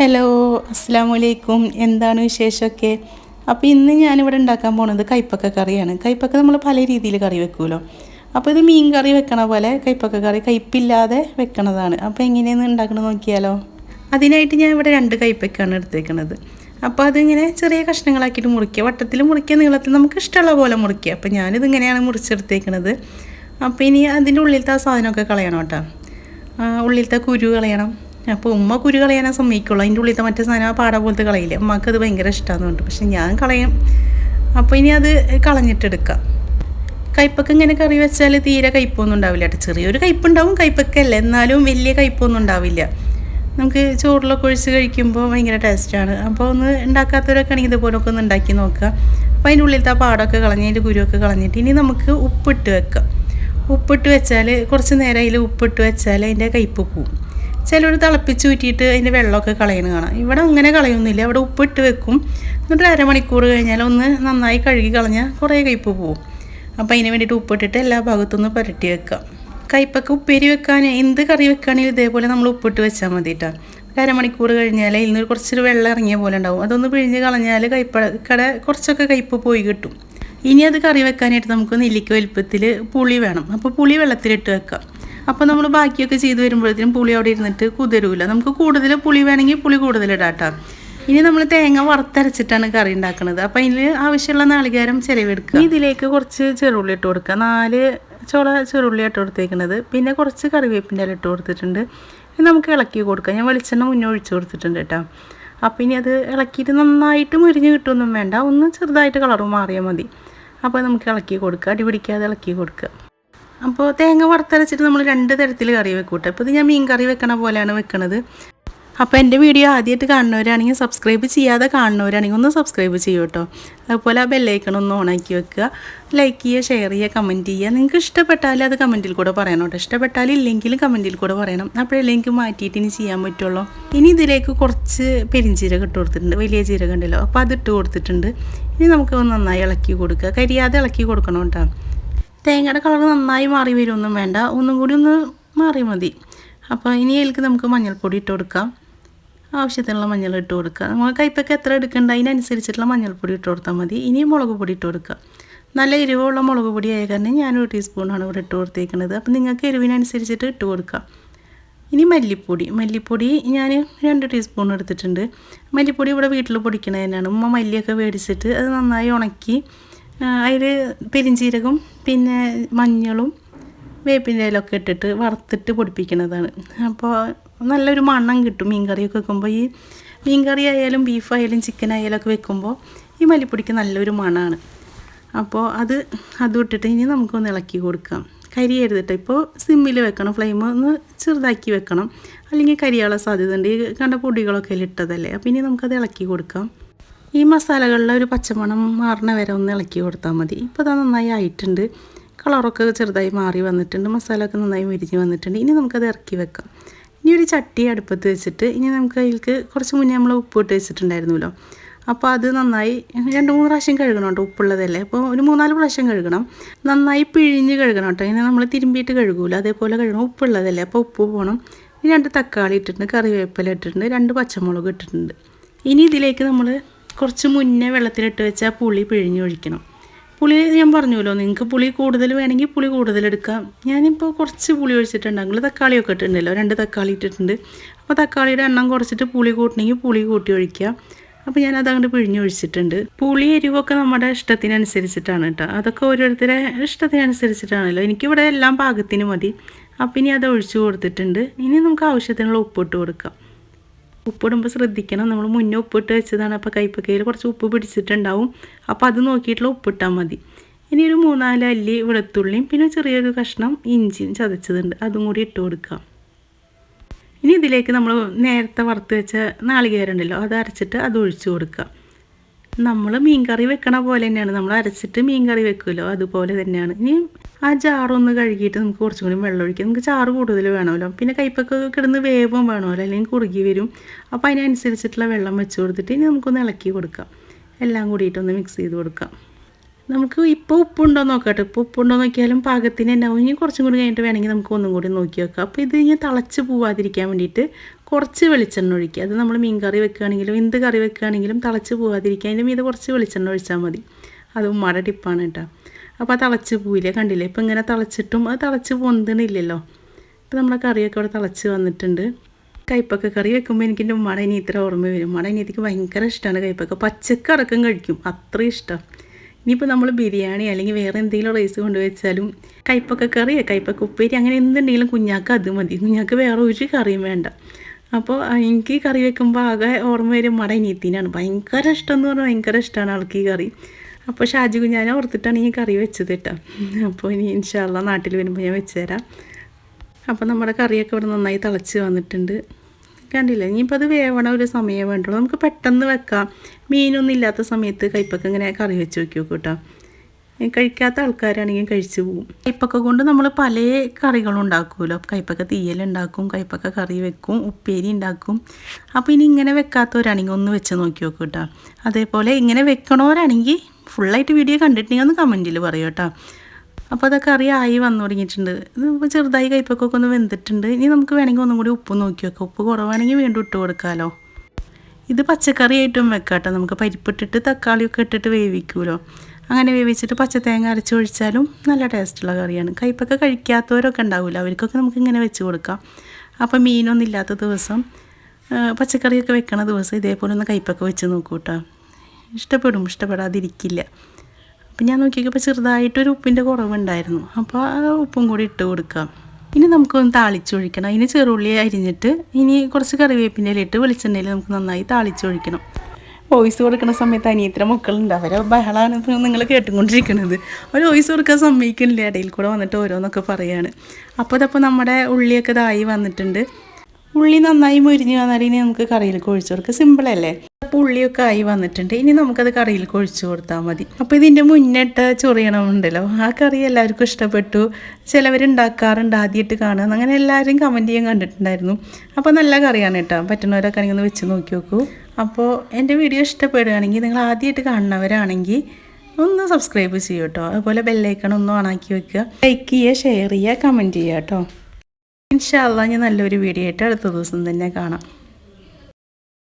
Hello അസ്സാം വലൈക്കും എന്താണ് വിശേഷമൊക്കെ? അപ്പോൾ ഇന്ന് ഞാനിവിടെ ഉണ്ടാക്കാൻ പോണത് കൈപ്പക്ക കറിയാണ്. കൈപ്പക്ക നമ്മൾ പല രീതിയിൽ കറി വെക്കുമല്ലോ അപ്പോൾ ഇത് മീൻ കറി വെക്കണ പോലെ കൈപ്പക്ക കറി കയ്പില്ലാതെ വെക്കണതാണ്. അപ്പോൾ എങ്ങനെയാണ് ഉണ്ടാക്കണത് നോക്കിയാലോ? അതിനായിട്ട് ഞാൻ ഇവിടെ രണ്ട് കൈപ്പക്കാണ് എടുത്തേക്കണത്. അപ്പോൾ അതിങ്ങനെ ചെറിയ കഷ്ണങ്ങളാക്കിയിട്ട് മുറിക്കുക. വട്ടത്തിൽ മുറിക്കുക നീളത്തിൽ നമുക്ക് ഇഷ്ടമുള്ള പോലെ മുറിക്കുക. അപ്പോൾ ഞാനിത് ഇങ്ങനെയാണ് മുറിച്ചെടുത്തേക്കണത്. അപ്പോൾ ഇനി അതിന്റെ ഉള്ളിലത്തെ ആ സാധനമൊക്കെ കളയണം കേട്ടോ. ഉള്ളിലത്തെ കുരു കളയണം. അപ്പോൾ ഉമ്മ കുരു കളയാനാ സമ്മതിക്കുള്ളൂ. അതിന്റെ ഉള്ളിലത്തെ മറ്റേ സാധനം പാട പോലത്തെ കളയില്ല? ഉമ്മക്ക് അത് ഭയങ്കര ഇഷ്ടമാണെന്ന് പറഞ്ഞു പക്ഷെ ഞാൻ കളയും. അപ്പോൾ ഇനി അത് കളഞ്ഞിട്ടെടുക്കാം കയ്പ്പൊക്കെ ഇങ്ങനെ കറി വെച്ചാൽ തീരെ കയ്പ്പൊന്നും ഉണ്ടാവില്ല കേട്ടോ. ചെറിയൊരു കയ്പ്പുണ്ടാവും കയ്പ്പൊക്കെയല്ല എന്നാലും വലിയ കയ്പ്പൊന്നും ഉണ്ടാവില്ല. നമുക്ക് ചോറിലൊക്കെ ഒഴിച്ച് കഴിക്കുമ്പോൾ ഭയങ്കര ടേസ്റ്റാണ് അപ്പോൾ ഒന്ന് ഉണ്ടാക്കാത്തവരൊക്കെ ആണെങ്കിൽ ഇതുപോലൊക്കെ ഒന്ന് ഉണ്ടാക്കി നോക്കുക. അപ്പോൾ അതിന്റെ ഉള്ളിലത്തെ ആ പാടൊക്കെ കളഞ്ഞ് അതിന്റെ കുരുവൊക്കെ കളഞ്ഞിട്ട് ഇനി നമുക്ക് ഉപ്പിട്ട് വെക്കാം. ഉപ്പിട്ട് വെച്ചാൽ കുറച്ച് നേരം അതിൽ ഉപ്പിട്ട് വെച്ചാൽ അതിന്റെ കയ്പ്പ് പോവും. ചിലർ തിളപ്പിച്ച് ഊറ്റിയിട്ട് അതിന്റെ വെള്ളമൊക്കെ കളയണ കാണാം. ഇവിടെ അങ്ങനെ കളയൊന്നുമില്ല. ഇവിടെ ഉപ്പിട്ട് വെക്കും. എന്നിട്ട് അരമണിക്കൂർ കഴിഞ്ഞാൽ ഒന്ന് നന്നായി കഴുകി കളഞ്ഞാൽ കുറേ കയ്പ്പ് പോവും. അപ്പോൾ അതിന് വേണ്ടിയിട്ട് ഉപ്പിട്ടിട്ട് എല്ലാ ഭാഗത്തുനിന്ന് പുരട്ടി വെക്കാം കയ്പ്പൊക്കെ ഉപ്പേരി വെക്കാൻ എന്ത് കറി വെക്കുകയാണെങ്കിലും ഇതേപോലെ നമ്മൾ ഉപ്പിട്ട് വെച്ചാൽ മതി കേട്ടോ ഒരു അരമണിക്കൂർ കഴിഞ്ഞാൽ ഇതിൽ നിന്ന് കുറച്ചൊരു വെള്ളം ഇറങ്ങിയ പോലെ ഉണ്ടാവും. അതൊന്ന് പിഴിഞ്ഞ് കളഞ്ഞാൽ കയ്പ്പക്കട കുറച്ചൊക്കെ കയ്പ്പ് പോയി കിട്ടും. ഇനി അത് കറി വെക്കാനായിട്ട് നമുക്ക് നെല്ലിക്ക വലുപ്പത്തിൽ പുളി വേണം. അപ്പോൾ പുളി വെള്ളത്തിലിട്ട് വെക്കാം അപ്പോൾ നമ്മൾ ബാക്കിയൊക്കെ ചെയ്ത് വരുമ്പോഴത്തേനും പുളി അവിടെ ഇരുന്നിട്ട് കുതിരൂല. നമുക്ക് കൂടുതൽ പുളി വേണമെങ്കിൽ പുളി കൂടുതൽ ഇടാട്ടോ. ഇനി നമ്മൾ തേങ്ങ വറുത്തരച്ചിട്ടാണ് കറി ഉണ്ടാക്കുന്നത് അപ്പോൾ അതിന് ആവശ്യമുള്ള നാളികേരം ചിലവെടുക്കുക. ഇതിലേക്ക് കുറച്ച് ചെറുള്ളി ഇട്ട് കൊടുക്കുക. നാല് ചോള ചെറുള്ളി ഇട്ട് കൊടുത്തേക്കുന്നത് പിന്നെ കുറച്ച് കറിവേപ്പിന്റെ ഇല ഇട്ട് കൊടുത്തിട്ടുണ്ട്. നമുക്ക് ഇളക്കി കൊടുക്കാം. ഞാൻ വെളിച്ചെണ്ണ മുന്നേ ഒഴിച്ച് കൊടുത്തിട്ടുണ്ട് കേട്ടോ. അപ്പോൾ ഇനി അത് ഇളക്കിയിട്ട് നന്നായിട്ട് മുരിഞ്ഞ് കിട്ടുമൊന്നും വേണ്ട. ഒന്ന് ചെറുതായിട്ട് കളറ് മാറിയാൽ മതി. അപ്പോൾ നമുക്ക് ഇളക്കി കൊടുക്കുക. അടിപിടിക്കാതെ ഇളക്കി കൊടുക്കുക. അപ്പോൾ തേങ്ങ വറുത്തരച്ചിട്ട് നമ്മൾ രണ്ട് തരത്തിൽ കറി വെക്കൂട്ടെ. അപ്പോൾ ഇത് ഞാൻ മീൻ കറി വെക്കണ പോലെയാണ് വെക്കണത്. അപ്പോൾ എന്റെ വീഡിയോ ആദ്യമായിട്ട് കാണുന്നവരാണെങ്കിൽ സബ്സ്ക്രൈബ് ചെയ്യാതെ കാണുന്നവരാണെങ്കിൽ ഒന്ന് സബ്സ്ക്രൈബ് ചെയ്യൂ കേട്ടോ അതുപോലെ ആ ബെല്ലൈക്കൺ ഒന്ന് ഓണാക്കി വെക്കുക. ലൈക്ക് ചെയ്യുക ഷെയർ ചെയ്യുക കമന്റ് ചെയ്യുക. നിങ്ങൾക്ക് ഇഷ്ടപ്പെട്ടാൽ അത് കമന്റിൽ കൂടെ പറയണം കേട്ടോ. ഇഷ്ടപ്പെട്ടാൽ ഇല്ലെങ്കിലും കമന്റിൽ കൂടെ പറയണം. അപ്പോഴല്ലേ എനിക്ക് മാറ്റിയിട്ട് ഇനി ചെയ്യാൻ പറ്റുള്ളൂ. ഇനി ഇതിലേക്ക് കുറച്ച് പെരിഞ്ചീരകം ഇട്ട് കൊടുത്തിട്ടുണ്ട്. വലിയ ജീരകം ഉണ്ടല്ലോ. അപ്പോൾ അത് ഇട്ട് കൊടുത്തിട്ടുണ്ട്. ഇനി നമുക്ക് നന്നായി ഇളക്കി കൊടുക്കുക. കരിയാതെ ഇളക്കി കൊടുക്കണം കേട്ടോ. തേങ്ങയുടെ കളർ നന്നായി മാറി വരുമൊന്നും വേണ്ട. ഒന്നും കൂടി ഒന്ന് മാറി മതി. അപ്പോൾ ഇനി അതിലേക്ക് നമുക്ക് മഞ്ഞൾപ്പൊടി ഇട്ട് കൊടുക്കാം. ആവശ്യത്തിനുള്ള മഞ്ഞൾ ഇട്ട് കൊടുക്കുക നമ്മൾ കയ്പ്പൊക്കെ എത്ര എടുക്കേണ്ട? അതിനനുസരിച്ചിട്ടുള്ള മഞ്ഞൾപ്പൊടി ഇട്ട് കൊടുത്താൽ മതി. ഇനി മുളക് പൊടി ഇട്ട് കൊടുക്കുക നല്ല എരിവുള്ള മുളക് പൊടി ആയ കാരണം ഞാൻ ഒരു ടീസ്പൂണാണ് ഇവിടെ ഇട്ട് കൊടുത്തേക്കുന്നത് അപ്പോൾ നിങ്ങൾക്ക് എരിവിനനുസരിച്ചിട്ട് ഇട്ട് കൊടുക്കാം. ഇനി മല്ലിപ്പൊടി. മല്ലിപ്പൊടി ഞാൻ രണ്ട് ടീസ്പൂൺ എടുത്തിട്ടുണ്ട്. മല്ലിപ്പൊടി ഇവിടെ വീട്ടിൽ പൊടിക്കണത് തന്നെയാണ്. ഉമ്മ മല്ലിയൊക്കെ മേടിച്ചിട്ട് അത് നന്നായി ഉണക്കി അതിൽ പെരിഞ്ചീരകം പിന്നെ മഞ്ഞളും വേപ്പിന്റെ ഇലയൊക്കെ ഇട്ടിട്ട് വറുത്തിട്ട് പൊടിപ്പിക്കുന്നതാണ്. അപ്പോൾ നല്ലൊരു മണം കിട്ടും മീൻ കറിയൊക്കെ വെക്കുമ്പോൾ ഈ മീൻ കറി ആയാലും ബീഫ് ആയാലും ചിക്കൻ ആയാലും ഒക്കെ വെക്കുമ്പോൾ ഈ മല്ലിപ്പൊടിക്ക് നല്ലൊരു മണമാണ് അപ്പോൾ അത് അത് ഇട്ടിട്ട് ഇനി നമുക്കൊന്ന് ഇളക്കി കൊടുക്കാം. കരി എഴുതിട്ട് ഇപ്പോൾ സിമ്മിൽ വെക്കണം ഫ്ലെയിം ഒന്ന് ചെറുതാക്കി വെക്കണം. അല്ലെങ്കിൽ കരിയാളെ സാധ്യത ഉണ്ട് ഈ കണ്ട പൊടികളൊക്കെ ഇട്ടതല്ലേ അപ്പോൾ ഇനി നമുക്കത് ഇളക്കി കൊടുക്കാം. ഈ മസാലകളിലെ ഒരു പച്ചമണം മാറണ വരെ ഒന്ന് ഇളക്കി കൊടുത്താൽ മതി. ഇപ്പോൾ അത് നന്നായി ആയിട്ടുണ്ട്. കളറൊക്കെ ചെറുതായി മാറി വന്നിട്ടുണ്ട്. മസാലയൊക്കെ നന്നായി മുരിഞ്ഞ് വന്നിട്ടുണ്ട്. ഇനി നമുക്കത് ഇറക്കി വെക്കാം. ഇനി ഒരു ചട്ടി അടുപ്പത്ത് വെച്ചിട്ട് ഇനി നമുക്ക് അതിലേക്ക് കുറച്ച് മുന്നേ നമ്മൾ ഉപ്പ് ഇട്ട് വെച്ചിട്ടുണ്ടായിരുന്നല്ലോ. അപ്പോൾ അത് നന്നായി രണ്ട് മൂന്ന് പ്രാവശ്യം കഴുകണം കേട്ടോ ഉപ്പുള്ളതല്ലേ. അപ്പോൾ ഒരു മൂന്നാൽ പ്രാവശ്യം കഴുകണം. നന്നായി പിഴിഞ്ഞ് കഴുകണം കേട്ടോ. ഇങ്ങനെ നമ്മൾ തിരുമ്പിയിട്ട് കഴുകൂല. അതേപോലെ കഴുകണം. ഉപ്പുള്ളതല്ലേ. അപ്പോൾ ഉപ്പ് പോകണം ഇനി രണ്ട് തക്കാളി ഇട്ടിട്ടുണ്ട്. കറിവേപ്പില ഇട്ടിട്ടുണ്ട്. രണ്ട് പച്ചമുളക് ഇട്ടിട്ടുണ്ട്. ഇനി ഇതിലേക്ക് നമ്മൾ കുറച്ച് മുന്നേ വെള്ളത്തിലിട്ട് വെച്ചാൽ പുളി പിഴിഞ്ഞൊഴിക്കണം പുളി ഞാൻ പറഞ്ഞല്ലോ നിങ്ങൾക്ക് പുളി കൂടുതൽ വേണമെങ്കിൽ പുളി കൂടുതൽ എടുക്കാം. ഞാനിപ്പോൾ കുറച്ച് പുളി ഒഴിച്ചിട്ടുണ്ട് നിങ്ങൾ തക്കാളിയൊക്കെ ഇട്ടിട്ടുണ്ടല്ലോ രണ്ട് തക്കാളി ഇട്ടിട്ടുണ്ട്. അപ്പോൾ തക്കാളിയുടെ എണ്ണം കുറച്ചിട്ട് പുളി കൂട്ടണമെങ്കിൽ പുളി കൂട്ടി ഒഴിക്കുക. അപ്പോൾ ഞാൻ അതങ്ങോട്ട് പിഴിഞ്ഞൊഴിച്ചിട്ടുണ്ട് പുളി എരിവൊക്കെ നമ്മുടെ ഇഷ്ടത്തിനനുസരിച്ചിട്ടാണ് കേട്ടോ. അതൊക്കെ ഓരോരുത്തരെ ഇഷ്ടത്തിനനുസരിച്ചിട്ടാണല്ലോ. എനിക്കിവിടെ എല്ലാം പാകത്തിന് മതി. അപ്പം ഇനി അത് ഒഴിച്ചു കൊടുത്തിട്ടുണ്ട്. ഇനി നമുക്ക് ആവശ്യത്തിനുള്ള ഉപ്പിട്ട് കൊടുക്കാം. ഉപ്പിടുമ്പോൾ ശ്രദ്ധിക്കണം. നമ്മൾ മുന്നേ ഉപ്പിട്ട് വെച്ചതാണ്. അപ്പോൾ കൈപ്പക്കയിൽ കുറച്ച് ഉപ്പ് പിടിച്ചിട്ടുണ്ടാവും. അപ്പോൾ അത് നോക്കിയിട്ടുള്ള ഉപ്പിട്ടാൽ മതി. ഇനി ഒരു മൂന്നാൽ അല്ലി വെളുത്തുള്ളിയും പിന്നെ ചെറിയൊരു കഷ്ണം ഇഞ്ചിയും ചതച്ചതുണ്ട്. അതും കൂടി ഇട്ട് കൊടുക്കാം. ഇനി ഇതിലേക്ക് നമ്മൾ നേരത്തെ വറുത്ത് വെച്ച നാളികേരുണ്ടല്ലോ അത് അരച്ചിട്ട് അത് ഒഴിച്ചു കൊടുക്കുക നമ്മൾ മീൻ കറി വെക്കണ പോലെ തന്നെയാണ്. നമ്മൾ അരച്ചിട്ട് മീൻ കറി വെക്കുമല്ലോ അതുപോലെ തന്നെയാണ്. ഇനി ആ ജാറൊന്ന് കഴുകിയിട്ട് നമുക്ക് കുറച്ചും കൂടി വെള്ളം ഒഴിക്കാം. നമുക്ക് ചാറ് കൂടുതൽ വേണമല്ലോ. പിന്നെ കൈപ്പൊക്കെ കിടന്ന് വേവും വേണമല്ലോ. അല്ലെങ്കിൽ കുറുകി വരും. അപ്പോൾ അതിനനുസരിച്ചിട്ടുള്ള വെള്ളം വെച്ച് കൊടുത്തിട്ട് ഇനി നമുക്കൊന്ന് ഇളക്കി കൊടുക്കാം. എല്ലാം കൂടിയിട്ടൊന്ന് മിക്സ് ചെയ്ത് കൊടുക്കാം. നമുക്ക് ഇപ്പോൾ ഉപ്പുണ്ടോ നോക്കട്ടെ. ഇപ്പോൾ ഉപ്പുണ്ടോ നോക്കിയാലും പാകത്തിന് തന്നെ ഇനി കുറച്ചും കൂടി കഴിഞ്ഞിട്ട് വേണമെങ്കിൽ നമുക്ക് ഒന്നും കൂടി നോക്കി വെക്കാം. അപ്പോൾ ഇത് ഇനി തിളച്ച് പോവാതിരിക്കാൻ വേണ്ടിയിട്ട് കുറച്ച് വെളിച്ചെണ്ണ ഒഴിക്കുക. അത് നമ്മൾ മീൻ കറി വെക്കുകയാണെങ്കിലും എന്ത് കറി വെക്കുകയാണെങ്കിലും തിളച്ച് പോവാതിരിക്കാൻ അതിന്റെ മീത് കുറച്ച് വെളിച്ചെണ്ണ ഒഴിച്ചാൽ മതി. അത് ഉമ്മയുടെ ടിപ്പാണ് കേട്ടോ. അപ്പോൾ ആ തിളച്ച് പോയില്ലേ? കണ്ടില്ലേ? ഇപ്പം ഇങ്ങനെ തിളച്ചിട്ടും അത് തിളച്ച് പൊന്തണില്ലല്ലോ ഇപ്പോൾ നമ്മുടെ കറിയൊക്കെ ഇവിടെ തിളച്ച് വന്നിട്ടുണ്ട്. കയ്പ്പൊക്കെ കറി വെക്കുമ്പോൾ എനിക്ക് എന്റെ ഉമ്മയുടെ ഇത്ര ഓർമ്മ വരും. ഉമ്മയുടെ അനിയത്തിക്ക് ഭയങ്കര ഇഷ്ടമാണ് കയ്പ്പൊക്കെ. പച്ചക്കറക്കം കഴിക്കും. അത്രയും ഇഷ്ടം. ഇനിയിപ്പോൾ നമ്മൾ ബിരിയാണി അല്ലെങ്കിൽ വേറെ എന്തെങ്കിലും റൈസ് കൊണ്ടുവച്ചാലും കയ്പ്പൊക്കെ കറി കയ്പ്പൊക്കെ ഉപ്പേരി അങ്ങനെ എന്തുണ്ടെങ്കിലും കുഞ്ഞാക്ക് അത് മതി. കുഞ്ഞാക്ക് വേറെ ഒരു കറിയും വേണ്ട. അപ്പോൾ എനിക്ക് കറി വെക്കുമ്പോൾ ആകെ ഓർമ്മ വരും മട അനിയത്തിനാണ്. ഭയങ്കര ഇഷ്ടം എന്ന് പറഞ്ഞാൽ ഭയങ്കര ഇഷ്ടമാണ് ആൾക്ക് ഈ കറി. അപ്പോൾ ഷാജി കുഞ്ഞാനെ ഓർത്തിട്ടാണ് ഈ കറി വെച്ചത് കേട്ടോ. അപ്പോൾ ഇനി ഇൻഷാല്ല നാട്ടിൽ വരുമ്പോൾ ഞാൻ വെച്ച് തരാം അപ്പോൾ നമ്മുടെ കറിയൊക്കെ ഇവിടെ നന്നായി തിളച്ച് വന്നിട്ടുണ്ട്. കണ്ടില്ല? ഇനിയിപ്പോൾ അത് വേവണ ഒരു സമയം വേണ്ടുള്ളൂ. നമുക്ക് പെട്ടെന്ന് വെക്കാം. മീനൊന്നും ഇല്ലാത്ത സമയത്ത് കയ്പ്പൊക്കെ ഇങ്ങനെ കറി വെച്ച് വെക്കി നോക്കും കേട്ടോ കഴിക്കാത്ത ആൾക്കാരാണെങ്കിൽ കഴിച്ചു പോകും കയ്പ്പൊക്കെ കൊണ്ട് നമ്മൾ പല കറികളും ഉണ്ടാക്കുമല്ലോ. കയ്പ്പൊക്കെ തീയലുണ്ടാക്കും കയ്പ്പൊക്കെ കറി വെക്കും ഉപ്പേരി ഉണ്ടാക്കും. അപ്പോൾ ഇനി ഇങ്ങനെ വെക്കാത്തവരാണെങ്കിൽ ഒന്ന് വെച്ച് നോക്കി നോക്കും കേട്ടോ. അതേപോലെ ഇങ്ങനെ വെക്കണവരാണെങ്കിൽ ഫുള്ളായിട്ട് വീഡിയോ കണ്ടിട്ടുണ്ടെങ്കിൽ ഒന്ന് കമന്റിൽ പറയൂ കേട്ടോ. അപ്പോൾ അതൊക്കെ അറിയായി വന്നു തുടങ്ങിയിട്ടുണ്ട്. ഇപ്പോൾ ചെറുതായി കയ്പ്പൊക്കെ ഒന്ന് വെന്തിട്ടുണ്ട്. ഇനി നമുക്ക് വേണമെങ്കിൽ ഒന്നും കൂടി ഉപ്പ് നോക്കി വെക്കാം. ഉപ്പ് കുറവാണെങ്കിൽ വീണ്ടും ഇട്ട് കൊടുക്കാമല്ലോ ഇത് പച്ചക്കറി ആയിട്ടും കേട്ടോ. നമുക്ക് പരിപ്പിട്ടിട്ട് തക്കാളിയൊക്കെ ഇട്ടിട്ട് വേവിക്കുമല്ലോ അങ്ങനെ വേവിച്ചിട്ട് പച്ചത്തേങ്ങ അരച്ച് ഒഴിച്ചാലും നല്ല ടേസ്റ്റുള്ള കറിയാണ്. കയ്പ്പൊക്കെ കഴിക്കാത്തവരൊക്കെ ഉണ്ടാവില്ല അവർക്കൊക്കെ നമുക്ക് ഇങ്ങനെ വെച്ച് കൊടുക്കാം. അപ്പോൾ മീനൊന്നും ഇല്ലാത്ത ദിവസം പച്ചക്കറിയൊക്കെ വെക്കണ ദിവസം ഇതേപോലെ ഒന്ന് കയ്പ്പൊക്കെ വെച്ച് നോക്കൂ കേട്ടോ. ഇഷ്ടപ്പെടും ഇഷ്ടപ്പെടാതിരിക്കില്ല. അപ്പം ഞാൻ നോക്കിയപ്പോൾ ചെറുതായിട്ടൊരു ഉപ്പിന്റെ കുറവുണ്ടായിരുന്നു. അപ്പോൾ ആ ഉപ്പും കൂടി ഇട്ട് കൊടുക്കാം. ഇനി നമുക്കൊന്ന് താളിച്ചൊഴിക്കണം. അതിന് ചെറുള്ളി അരിഞ്ഞിട്ട് ഇനി കുറച്ച് കറിവേപ്പിന്റെ ഇലയിട്ട് വെളിച്ചെണ്ണയിൽ നമുക്ക് നന്നായി താളിച്ചൊഴിക്കണം. വോയിസ് കൊടുക്കുന്ന സമയത്ത് അനിയത്തിന്റെ മക്കളുണ്ട്. അവരെ ബഹളാണ് നിങ്ങൾ കേട്ടുകൊണ്ടിരിക്കുന്നത്. അവർ വോയിസ് കൊടുക്കാൻ സമ്മതിക്കുന്നില്ല. ഇടയിൽ കൂടെ വന്നിട്ട് ഓരോന്നൊക്കെ പറയാണ്. അപ്പോൾ അതപ്പോൾ നമ്മുടെ ഉള്ളിയൊക്കെ ഇതായി വന്നിട്ടുണ്ട്. ഉള്ളി നന്നായി മുരിഞ്ഞ് വന്നാൽ ഇനി നമുക്ക് കറിയിലേക്ക് കൊഴിച്ചു കൊടുക്കുക സിമ്പിളല്ലേ അപ്പോൾ ഉള്ളിയൊക്കെ ആയി വന്നിട്ടുണ്ട്. ഇനി നമുക്കത് കറിയിൽ കൊഴിച്ചു കൊടുത്താൽ മതി. അപ്പോൾ ഇതിന്റെ മുന്നിട്ട് ചൊറിയണമുണ്ടല്ലോ. ആ കറി എല്ലാവർക്കും ഇഷ്ടപ്പെട്ടു. ചിലവരുണ്ടാക്കാറുണ്ട് ആദ്യമായിട്ട് കാണുക. അങ്ങനെ എല്ലാവരും കമന്റ് ചെയ്യാൻ കണ്ടിട്ടുണ്ടായിരുന്നു. അപ്പോൾ നല്ല കറിയാണ് കേട്ടോ. പറ്റുന്നവരൊക്കെ ആണെങ്കിൽ ഒന്ന് വെച്ച് നോക്കി നോക്കൂ. അപ്പോൾ എന്റെ വീഡിയോ ഇഷ്ടപ്പെടുകയാണെങ്കിൽ നിങ്ങൾ ആദ്യമായിട്ട് കാണുന്നവരാണെങ്കിൽ ഒന്ന് സബ്സ്ക്രൈബ് ചെയ്യൂ കേട്ടോ. അതുപോലെ ബെല്ലൈക്കൺ ഒന്ന് ഓണാക്കി വെക്കുക. ലൈക്ക് ചെയ്യുക ഷെയർ ചെയ്യുക കമന്റ് ചെയ്യുക കേട്ടോ. ഇൻഷാല്ല ഞാൻ നല്ലൊരു വീഡിയോ ആയിട്ട് അടുത്ത ദിവസം തന്നെ കാണാം.